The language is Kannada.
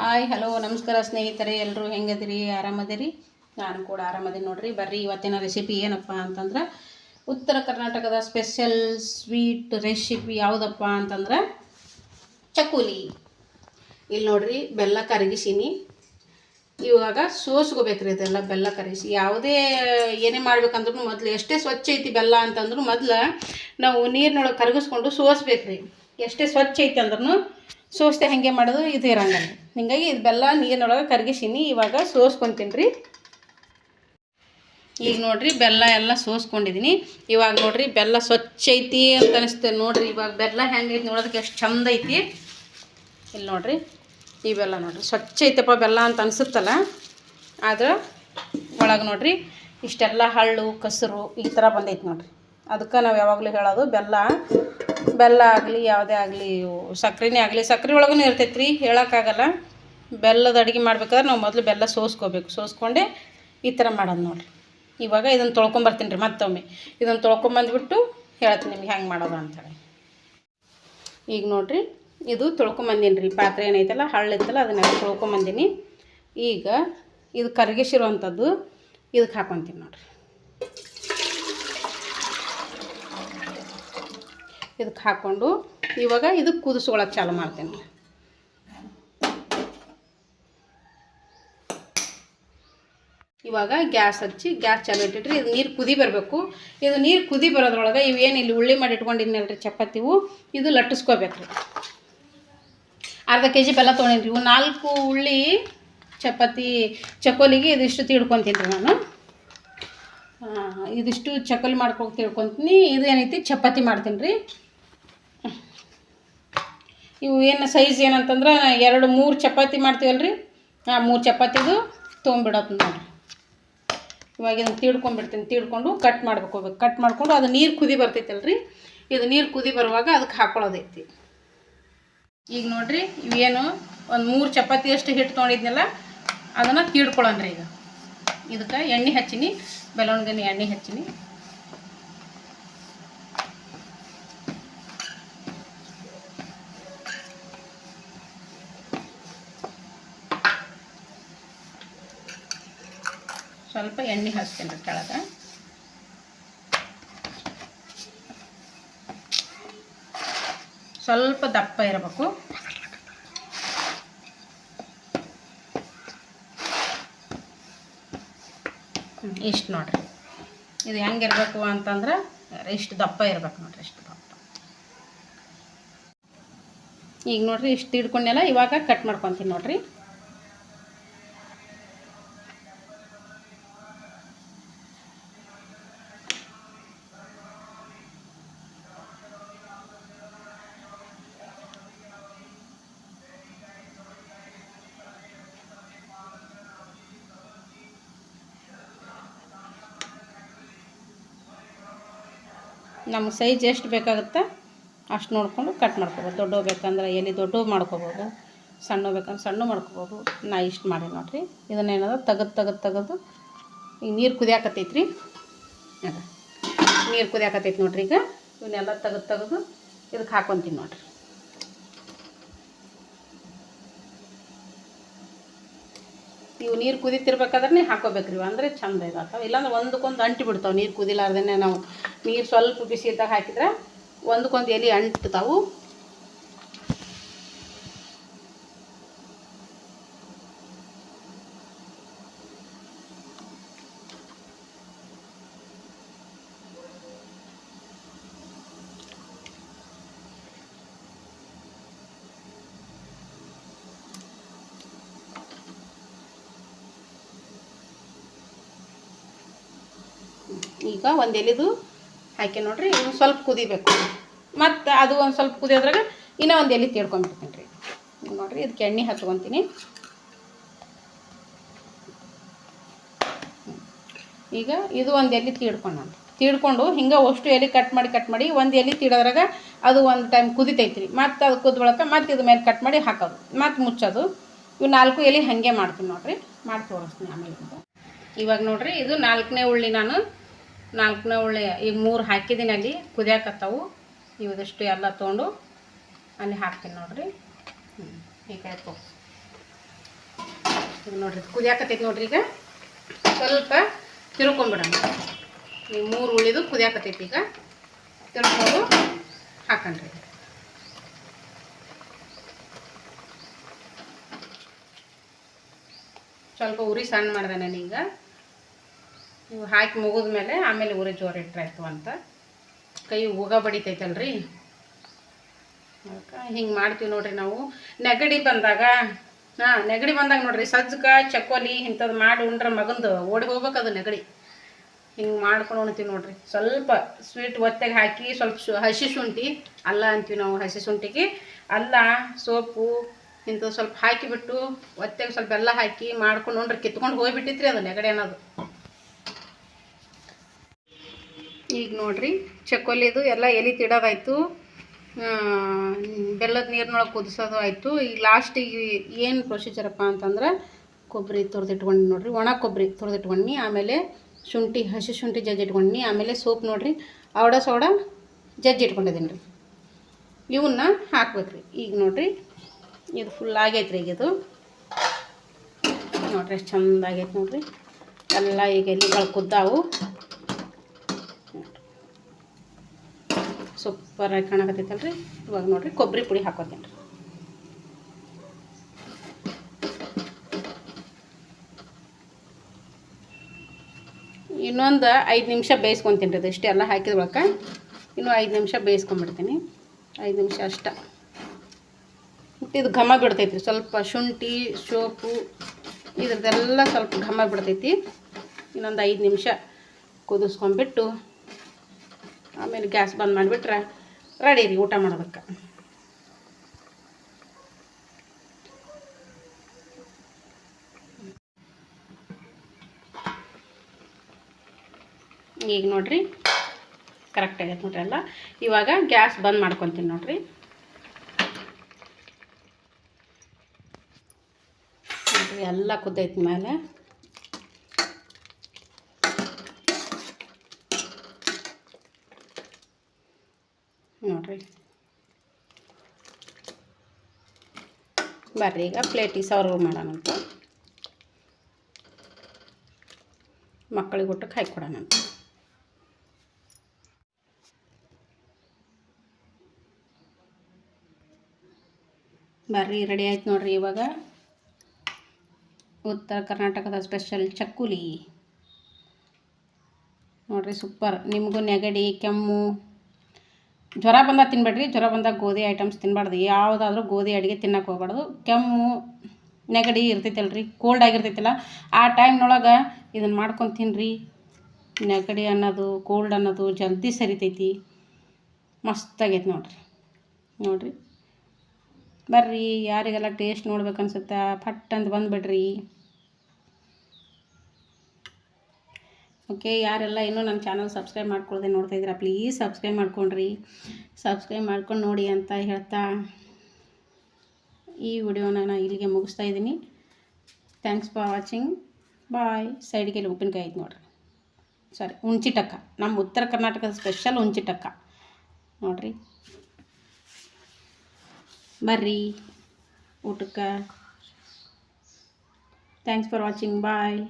ಹಾಯ್, ಹಲೋ, ನಮಸ್ಕಾರ ಸ್ನೇಹಿತರೆ ಎಲ್ಲರೂ ಹೆಂಗದಿರಿ? ಆರಾಮದಿರಿ? ನಾನು ಕೂಡ ಆರಾಮದಿನ ನೋಡ್ರಿ. ಬರ್ರಿ, ಇವತ್ತಿನ ರೆಸಿಪಿ ಏನಪ್ಪ ಅಂತಂದ್ರೆ, ಉತ್ತರ ಕರ್ನಾಟಕದ ಸ್ಪೆಷಲ್ ಸ್ವೀಟ್ ರೆಸಿಪಿ ಯಾವುದಪ್ಪ ಅಂತಂದ್ರೆ ಚಕುಲಿ ಇಲ್ಲಿ ನೋಡ್ರಿ, ಬೆಲ್ಲ ಕರಗಿಸೀನಿ. ಇವಾಗ ಸೋಸ್ಕೋಬೇಕ್ರಿ ಇದೆಲ್ಲ, ಬೆಲ್ಲ ಕರಗಿಸಿ. ಯಾವುದೇ ಏನೇ ಮಾಡ್ಬೇಕಂದ್ರೂ ಮೊದಲು ಎಷ್ಟೇ ಸ್ವಚ್ಛ ಐತಿ ಬೆಲ್ಲ ಅಂತಂದ್ರೂ ಮೊದಲು ನಾವು ನೀರಿನೊಳಗೆ ಕರಗಿಸ್ಕೊಂಡು ಸೋಸ್ಬೇಕ್ರಿ. ಎಷ್ಟೇ ಸ್ವಚ್ಛ ಐತಿ ಅಂದ್ರೂ ಸೋಸ್ತೆ ಹಾಗೆ ಮಾಡೋದು ಇದು ಇರಂಗಲ್ಲ ಹಿಂಗಾಗಿ ಇದು ಬೆಲ್ಲ, ನೀರಿನೊಳಗೆ ಕರಗಿಸೀನಿ, ಇವಾಗ ಸೋಸ್ಕೊತೀನಿ ರೀ ಈಗ ನೋಡಿರಿ, ಬೆಲ್ಲ ಎಲ್ಲ ಸೋಸ್ಕೊಂಡಿದ್ದೀನಿ ಇವಾಗ ನೋಡಿರಿ, ಬೆಲ್ಲ ಸ್ವಚ್ಛ ಐತಿ ಅಂತ ಅನಿಸ್ತೇವೆ ನೋಡಿರಿ. ಇವಾಗ ಬೆಲ್ಲ ಹೆಂಗೈತಿ ನೋಡೋದಕ್ಕೆ ಎಷ್ಟು ಚಂದ ಐತಿ. ಇಲ್ಲಿ ನೋಡಿರಿ, ಈ ಬೆಲ್ಲ ನೋಡ್ರಿ. ಸ್ವಚ್ಛ ಐತಪ್ಪ ಬೆಲ್ಲ ಅಂತ ಅನಿಸುತ್ತಲ್ಲ? ಆದ್ರೆ ಒಳಗೆ ನೋಡಿರಿ, ಇಷ್ಟೆಲ್ಲ ಹಳ್ಳು, ಕಸರು ಈ ಥರ ಬಂದೈತಿ ನೋಡಿರಿ. ಅದಕ್ಕೆ ನಾವು ಯಾವಾಗಲೂ ಹೇಳೋದು, ಬೆಲ್ಲ ಬೆಲ್ಲ ಆಗಲಿ, ಯಾವುದೇ ಆಗಲಿ ಸಕ್ಕರೆನೇ ಆಗಲಿ ಸಕ್ಕರೆ ಒಳಗೂ ಇರ್ತೈತೆ ರೀ ಹೇಳೋಕ್ಕಾಗಲ್ಲ. ಬೆಲ್ಲದ ಅಡುಗೆ ಮಾಡ್ಬೇಕಾದ್ರೆ ನಾವು ಮೊದಲು ಬೆಲ್ಲ ಸೋಸ್ಕೋಬೇಕು. ಸೋಸ್ಕೊಂಡೆ ಈ ಥರ ಮಾಡೋದು ನೋಡಿರಿ. ಇವಾಗ ಇದನ್ನು ತೊಳ್ಕೊಂಬರ್ತೀನಿ ರೀ ಮತ್ತೊಮ್ಮೆ. ಇದನ್ನು ತೊಳ್ಕೊಂಬಂದ್ಬಿಟ್ಟು ಹೇಳ್ತೀನಿ ನಿಮ್ಗೆ ಹೆಂಗೆ ಮಾಡೋದು ಅಂತೇಳಿ. ಈಗ ನೋಡಿರಿ, ಇದು ತೊಳ್ಕೊಂಬಂದೀನಿ ರೀ. ಪಾತ್ರೆ ಏನೈತಲ್ಲ ಹಳ್ಳಿತ್ತಲ್ಲ ಅದನ್ನೆಲ್ಲ ತೊಳ್ಕೊಂಬಂದೀನಿ. ಈಗ ಇದು ಕರಗಿಸಿರುವಂಥದ್ದು ಇದಕ್ಕೆ ಹಾಕೊತೀನಿ ನೋಡ್ರಿ. ಇದಕ್ಕೆ ಹಾಕ್ಕೊಂಡು ಇವಾಗ ಇದು ಕುದಿಸ್ಕೊಳಕ್ಕೆ ಚಾಲು ಮಾಡ್ತೀನಿ. ಇವಾಗ ಗ್ಯಾಸ್ ಹಚ್ಚಿ, ಗ್ಯಾಸ್ ಚಾಲು ಇಟ್ಟಿಟ್ರಿ, ಇದು ನೀರು ಕುದಿ ಬರಬೇಕು. ಇದು ನೀರು ಕುದಿ ಬರೋದ್ರೊಳಗೆ ಇವೇನು ಇಲ್ಲಿ ಉಳ್ಳಿ ಮಾಡಿ ಇಟ್ಕೊಂಡಿದ್ನಲ್ರಿ ಚಪಾತಿವು ಇದು ಲಟ್ಟಿಸ್ಕೋಬೇಕು ಅರ್ಧ ಕೆ ಜಿ ಬೆಲ್ಲ ತೊಗೊಂಡಿನಿ ಇವು. ನಾಲ್ಕು ಉಳ್ಳಿ ಚಪಾತಿ ಚಕೋಲಿಗೆ ಇದಿಷ್ಟು ತಿಳ್ಕೊತೀನಿ ರೀ ನಾನು. ಇದಿಷ್ಟು ಚಕೋಲಿ ಮಾಡ್ಕೊಂಡು ತಿಳ್ಕೊತೀನಿ ಇದು ಏನೈತಿ? ಚಪಾತಿ ಮಾಡ್ತೀನಿ ರೀ ಇವು ಏನು ಸೈಜ್ ಏನಂತಂದ್ರೆ ಎರಡು ಮೂರು ಚಪಾತಿ ಮಾಡ್ತೀವಲ್ಲ ರೀ ಆ ಮೂರು ಚಪಾತಿದು ತೊಗೊಂಬಿಡತ್ತೆ ನೋಡಿರಿ. ಇವಾಗ ಇದನ್ನು ತೀಡ್ಕೊಂಡ್ಬಿಡ್ತೀನಿ, ತೀಡ್ಕೊಂಡು ಕಟ್ ಮಾಡ್ಬೇಕು ಕಟ್ ಮಾಡಿಕೊಂಡು ಅದು ನೀರು ಕುದಿ ಬರ್ತೈತಲ್ಲ ರೀ ಇದು ನೀರು ಕುದಿ ಬರುವಾಗ ಅದಕ್ಕೆ ಹಾಕೊಳ್ಳೋದೈತಿ ಈಗ ನೋಡಿರಿ ಇವೇನು ಒಂದು ಮೂರು ಚಪಾತಿ ಅಷ್ಟು ಹಿಟ್ಟು ತೊಗೊಂಡಿದ್ನಲ್ಲ, ಅದನ್ನು ತೀಡ್ಕೊಳ್ಳೋಣ್ರಿ ಈಗ. ಇದಕ್ಕೆ ಎಣ್ಣೆ ಹಚ್ಚೀನಿ ಬೆಳವಣಿಗೆನೆ ಎಣ್ಣೆ ಹಚ್ಚಿನಿ. ಸ್ವಲ್ಪ ಎಣ್ಣೆ ಹಾಕ್ತೀನಿ ರೀ ಕೆಳಗೆ. ಸ್ವಲ್ಪ ದಪ್ಪ ಇರಬೇಕು. ಇಷ್ಟು ನೋಡ್ರಿ. ಇದು ಹೆಂಗಿರ್ಬೇಕು ಅಂತಂದ್ರೆ ಇಷ್ಟು ದಪ್ಪ ಇರ್ಬೇಕು ನೋಡ್ರಿ, ಇಷ್ಟು ದಪ್ಪ. ಈಗ ನೋಡ್ರಿ, ಇಷ್ಟು ಹಿಡ್ಕೊಂಡೆಲ್ಲ ಇವಾಗ ಕಟ್ ಮಾಡ್ಕೊತೀನಿ ನೋಡ್ರಿ. ನಮ್ಗೆ ಸೈಜ್ ಎಷ್ಟು ಬೇಕಾಗುತ್ತೆ ಅಷ್ಟು ನೋಡಿಕೊಂಡು ಕಟ್ ಮಾಡ್ಕೊಬೋದು. ದೊಡ್ಡವು ಬೇಕಂದ್ರೆ ಎಲ್ಲಿ ದೊಡ್ಡವು ಮಾಡ್ಕೊಬೋದು ಸಣ್ಣ ಬೇಕಂದ್ರೆ ಸಣ್ಣ ಮಾಡ್ಕೊಬೋದು. ನಾ ಇಷ್ಟು ಮಾಡಿ ನೋಡ್ರಿ. ಇದನ್ನೇನದ ತೆಗೆದು ತೆಗೆದು ತೆಗೆದು ಈಗ ನೀರು ಕುದಿಯಾಕತ್ತೈತೆ ರೀ ನೀರು ಕುದಿಯಾಕತ್ತೈತಿ ನೋಡಿರಿ ಈಗ. ಇವನ್ನೆಲ್ಲ ತೆಗೆದು ತೆಗೆದು ಇದಕ್ಕೆ ಹಾಕೊತೀನಿ ನೋಡ್ರಿ. ಇವು ನೀರು ಕುದಿತಿರ್ಬೇಕಾದ್ರೆ ಹಾಕೋಬೇಕ್ರಿ. ಅಂದರೆ ಚಂದ ಇದಾಗ್ತವೆ ಇಲ್ಲಾಂದ್ರೆ ಒಂದಕ್ಕೊಂದು ಅಂಟಿ ಬಿಡ್ತಾವೆ ನೀರು ಕುದಿಲಾರ್ದೇ ನಾವು. ನೀರು ಸ್ವಲ್ಪ ಬಿಸಿ ಇದ್ದಾಗ ಹಾಕಿದ್ರೆ ಒಂದಕ್ಕೊಂದು ಎಲೆ ಅಂಟ್ತಾವು. ಈಗ ಒಂದು ಎಲೆದು ಹಾಕಿ ನೋಡ್ರಿ, ಇನ್ನು ಸ್ವಲ್ಪ ಕುದಿಬೇಕು. ಮತ್ತು ಅದು ಒಂದು ಸ್ವಲ್ಪ ಕುದಿಯೋದ್ರಾಗ ಇನ್ನೂ ಒಂದು ಎಲೆ ತೇಡ್ಕೊಂಡ್ಬಿಡ್ತೀನಿ ರೀ ನೋಡ್ರಿ, ಇದಕ್ಕೆ ಎಣ್ಣೆ ಹಚ್ಕೊತೀನಿ ಈಗ ಇದು ಒಂದು ಎಲೆ ತೀಡ್ಕೊಂಡು ತೀಡ್ಕೊಂಡು ಹಿಂಗೆ ಅಷ್ಟು ಎಲೆ ಕಟ್ ಮಾಡಿ ಕಟ್ ಮಾಡಿ ಒಂದು ಎಲೆ ತೀಡೋದ್ರಾಗ ಅದು ಒಂದು ಟೈಮ್ ಕುದಿತೈತಿ ರೀ ಮತ್ತು ಅದು ಕುದ ಬಳಕ ಮತ್ತು ಇದ್ರ ಮೇಲೆ ಕಟ್ ಮಾಡಿ ಹಾಕೋದು. ಮತ್ತು ಮುಚ್ಚೋದು. ಇವು ನಾಲ್ಕು ಎಲೆ ಹಾಗೆ ಮಾಡ್ತೀನಿ ನೋಡಿರಿ. ಮಾಡಿ ತೋರಿಸ್ತೀನಿ ಆಮೇಲೆ ಇವಾಗ ನೋಡಿರಿ, ಇದು ನಾಲ್ಕನೇ ಉಳ್ಳಿ ನಾನು. ನಾಲ್ಕನೇ ಉಳ್ಳಿ ಈಗ ಮೂರು ಹಾಕಿದ್ದೀನಿ ಅಲ್ಲಿ ಕುದಿಯಾಕತ್ತವು. ಇವದಷ್ಟು ಎಲ್ಲ ತೊಗೊಂಡು ಅಲ್ಲಿ ಹಾಕ್ತೀನಿ ನೋಡ್ರಿ. ಹ್ಞೂ ಕಡೆ ಈಗ ನೋಡ್ರಿ ಕುದಿಯಾಕತ್ತೈತಿ ನೋಡ್ರಿ ಈಗ. ಸ್ವಲ್ಪ ತಿರ್ಕೊಂಬಿಡೋಣ. ಈ ಮೂರು ಉಳಿದು ಕುದಿಯಾಕತ್ತೈತಿ ಈಗ. ತಿರ್ಕೊಂಡು ಹಾಕಣ್ರಿ. ಸ್ವಲ್ಪ ಉರಿ ಸಣ್ಣ ಮಾಡಿದೆ ನಾನೀಗ ನೀವು ಹಾಕಿ ಮುಗಿದ ಮೇಲೆ ಆಮೇಲೆ ಉರಿ ಜೋರು ಇಟ್ರಾಯ್ತು ಅಂತ. ಕೈ ಉಗ ಬಡಿತೈತಲ್ರಿ. ಅದಕ್ಕೆ ಹಿಂಗೆ ಮಾಡ್ತೀವಿ ನೋಡ್ರಿ ನಾವು. ನೆಗಡಿ ಬಂದಾಗ, ಹಾಂ, ನೆಗಡಿ ಬಂದಾಗ ನೋಡ್ರಿ ಸಜ್ಜಕ ಚಕ್ಕೋಲಿ ಇಂಥದ್ದು ಮಾಡಿ ಉಂಡ್ರೆ ಮಗಂದು ಓಡಿ ಹೋಗ್ಬೇಕು ಅದು ನೆಗಡಿ. ಹಿಂಗೆ ಮಾಡ್ಕೊಂಡು ಉಣ್ತೀವಿ ನೋಡ್ರಿ. ಸ್ವಲ್ಪ ಸ್ವೀಟ್ ಒತ್ತೆಗೆ ಹಾಕಿ ಸ್ವಲ್ಪ ಹಸಿ ಶುಂಠಿ, ಅಲ್ಲ ಅಂತೀವಿ ನಾವು ಹಸಿ ಶುಂಠಿಗೆ. ಅಲ್ಲ, ಸೋಪು ಇಂಥದ್ದು ಸ್ವಲ್ಪ ಹಾಕಿಬಿಟ್ಟು ಒತ್ತೆಗೆ ಸ್ವಲ್ಪ ಬೆಲ್ಲ ಹಾಕಿ ಮಾಡ್ಕೊಂಡು ಉಂಡ್ರೆ ಕಿತ್ಕೊಂಡು ಹೋಗಿಬಿಟ್ಟಿತ್ರಿ ಅದು ನೆಗಡಿ ಅನ್ನೋದು. ಈಗ ನೋಡ್ರಿ, ಚಕ್ಕೋಲಿದು ಎಲ್ಲ ಎಲೆ ತಿಡೋದಾಯ್ತು. ಬೆಲ್ಲದ ನೀರಿನೊಳಗೆ ಕುದಿಸೋದು ಆಯಿತು. ಈಗ ಲಾಸ್ಟಿಗೆ ಏನು ಪ್ರೊಸೀಜರಪ್ಪ ಅಂತಂದ್ರೆ ಕೊಬ್ಬರಿ ತುರಿದಿಟ್ಕೊಂಡು ನೋಡ್ರಿ, ಒಣ ಕೊಬ್ಬರಿ ತುರಿದಿಟ್ಕೊಂಡು ಆಮೇಲೆ ಶುಂಠಿ, ಹಸಿ ಶುಂಠಿ ಜಜ್ಜಿಟ್ಕೊಂಡು ಆಮೇಲೆ ಸೋಪ್ ನೋಡ್ರಿ, ಅವಡ ಸೋಡ ಜಜ್ಜಿಟ್ಕೊಂಡಿದ್ದೀನಿ ರೀ. ಇವನ್ನ ಹಾಕ್ಬೇಕ್ರಿ. ಈಗ ನೋಡ್ರಿ, ಇದು ಫುಲ್ ಆಗೈತೆ ರೀ ಈಗ ಇದು. ನೋಡ್ರಿ, ಎಷ್ಟು ಚಂದ ಆಗೈತೆ ನೋಡ್ರಿ. ಎಲ್ಲ ಈಗ ಎಲೆಗಳು ಕುದ್ದಾವು. ಸೂಪರಾಗಿ ಕಾಣಕತ್ತೈತಲ್ರಿ. ಇವಾಗ ನೋಡ್ರಿ ಕೊಬ್ಬರಿ ಪುಡಿ ಹಾಕೋತೀನಿ ರೀ ಇನ್ನೊಂದು ಐದು ನಿಮಿಷ ಬೇಯಿಸ್ಕೊತೀನಿ ರೀ ಇಷ್ಟೇ ಎಲ್ಲ ಹಾಕಿದ ಬಳಿಕ ಇನ್ನೂ ಐದು ನಿಮಿಷ ಬೇಯಿಸ್ಕೊಂಬಿಡ್ತೀನಿ. ಐದು ನಿಮಿಷ ಅಷ್ಟ. ಮತ್ತು ಇದು ಘಮ ಬಿಡ್ತೈತಿ ಸ್ವಲ್ಪ ಶುಂಠಿ, ಸೋಪು, ಇದ್ರದ್ದೆಲ್ಲ ಸ್ವಲ್ಪ ಘಮ ಬಿಡ್ತೈತಿ. ಇನ್ನೊಂದು ಐದು ನಿಮಿಷ ಕುದಿಸ್ಕೊಂಡ್ಬಿಟ್ಟು ಆಮೇಲೆ ಗ್ಯಾಸ್ ಬಂದ್ ಮಾಡಿಬಿಟ್ರೆ ರೆಡಿ ರೀ ಊಟ ಮಾಡೋದಕ್ಕೆ. ಈಗ ನೋಡ್ರಿ ಕರೆಕ್ಟ್ ಆಗೈತೆ ನೋಡ್ರಿ ಎಲ್ಲ. ಇವಾಗ ಗ್ಯಾಸ್ ಬಂದ್ ಮಾಡ್ಕೊತೀನಿ ನೋಡ್ರಿ, ಎಲ್ಲ ಕುದ್ದೈತಿ ಮೇಲೆ. ನೋಡ್ರಿ. ಬರ್ರಿ ಈಗ ಪ್ಲೇಟಿಗೆ ಸರ್ವ್ ಮಾಡೋಣಂತ ಮಕ್ಕಳಿಗೆ ಊಟಕ್ಕೆ ಹಾಕಿಕೊಡೋಣಂತ ಬರ್ರಿ ರೆಡಿ ಆಯ್ತು ನೋಡ್ರಿ ಇವಾಗ. ಉತ್ತರ ಕರ್ನಾಟಕದ ಸ್ಪೆಷಲ್ ಚಕ್ಕುಲಿ. ನೋಡ್ರಿ ಸೂಪರ್ ನಿಮಗೂ ನೆಗಡಿ, ಕೆಮ್ಮು ಜ್ವರ ಬಂದಾಗ ತಿನ್ನಬೇಡ್ರಿ ಜ್ವರ ಬಂದಾಗ ಗೋಧಿ ಐಟಮ್ಸ್ ತಿನ್ನಬಾರ್ದು ಯಾವುದಾದ್ರೂ ಗೋಧಿ ಅಡುಗೆ ತಿನ್ನಕ್ಕೆ ಹೋಗ್ಬಾರ್ದು. ಕೆಮ್ಮು, ನೆಗಡಿ ಇರ್ತೈತಲ್ರಿ ಕೋಲ್ಡ್ ಆಗಿರ್ತೈತಲ್ಲ, ಆ ಟೈಮ್ನೊಳಗೆ ಇದನ್ನು ಮಾಡ್ಕೊಂಡು ತಿನ್ನಿರಿ ನೆಗಡಿ ಅನ್ನೋದು ಕೋಲ್ಡ್ ಅನ್ನೋದು ಜಲ್ದಿ ಸರಿತೈತಿ. ಮಸ್ತಾಗೈತೆ ನೋಡ್ರಿ. ನೋಡಿರಿ. ಬರ್ರಿ, ಯಾರಿಗೆಲ್ಲ ಟೇಸ್ಟ್ ನೋಡ್ಬೇಕು ಅನ್ಸುತ್ತೆ ಫಟ್ ಅಂತ ಬಂದುಬಿಡ್ರಿ. ಓಕೆ, ಯಾರೆಲ್ಲ ಇನ್ನೂ ನನ್ನ ಚಾನಲ್ ಸಬ್ಸ್ಕ್ರೈಬ್ ಮಾಡ್ಕೊಳ್ದೆ ನೋಡ್ತಾ ಇದ್ದೀರಾ ಪ್ಲೀಸ್ ಸಬ್ಸ್ಕ್ರೈಬ್ ಮಾಡ್ಕೊಂಡ್ರಿ. ಸಬ್ಸ್ಕ್ರೈಬ್ ಮಾಡ್ಕೊಂಡು ನೋಡಿ ಅಂತ ಹೇಳ್ತಾ ಈ ವಿಡಿಯೋನ ನಾನು ಇಲ್ಲಿಗೆ ಮುಗಿಸ್ತಾ ಇದ್ದೀನಿ. ಥ್ಯಾಂಕ್ಸ್ ಫಾರ್ ವಾಚಿಂಗ್ ಬಾಯ್ ಸೈಡ್ಗೆ ಇಲ್ಲಿ ಉಪ್ಪಿನಕಾಯಿ ಐತೆ ನೋಡ್ರಿ. ಸಾರಿ ಹುಣ್ಚಿಟಕ್ಕ. ನಮ್ಮ ಉತ್ತರ ಕರ್ನಾಟಕದ ಸ್ಪೆಷಲ್ ಹುಣ್ಚಿಟಕ್ಕ. ನೋಡ್ರಿ. ಬರ್ರಿ. ಊಟಕ್ಕೆ. Thanks for watching bye